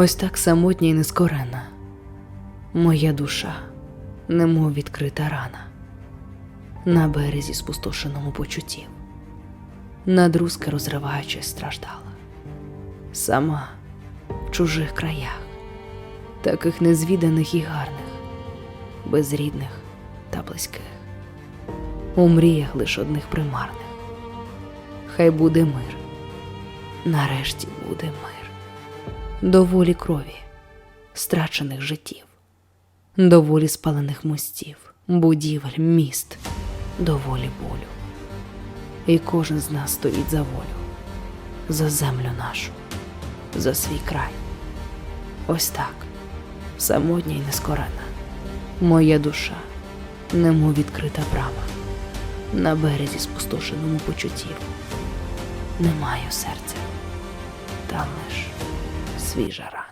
Ось так самотня і нескорена. Моя душа, немов відкрита рана, на березі спустошеному почуттів, надрузки розриваючись страждала, сама в чужих краях, таких незвіданих і гарних, безрідних та близьких, у мріях лиш одних примарних. Хай буде мир, нарешті буде мир доволі крові, страчених життів, доволі спалених мостів, будівель, міст, доволі болю. І кожен з нас стоїть за волю, за землю нашу, за свій край. Ось так, самотня й нескорена, моя душа, немов відкрита брама, на березі спустошеному почуттів. Не маю серця, там лиш свіжа рана.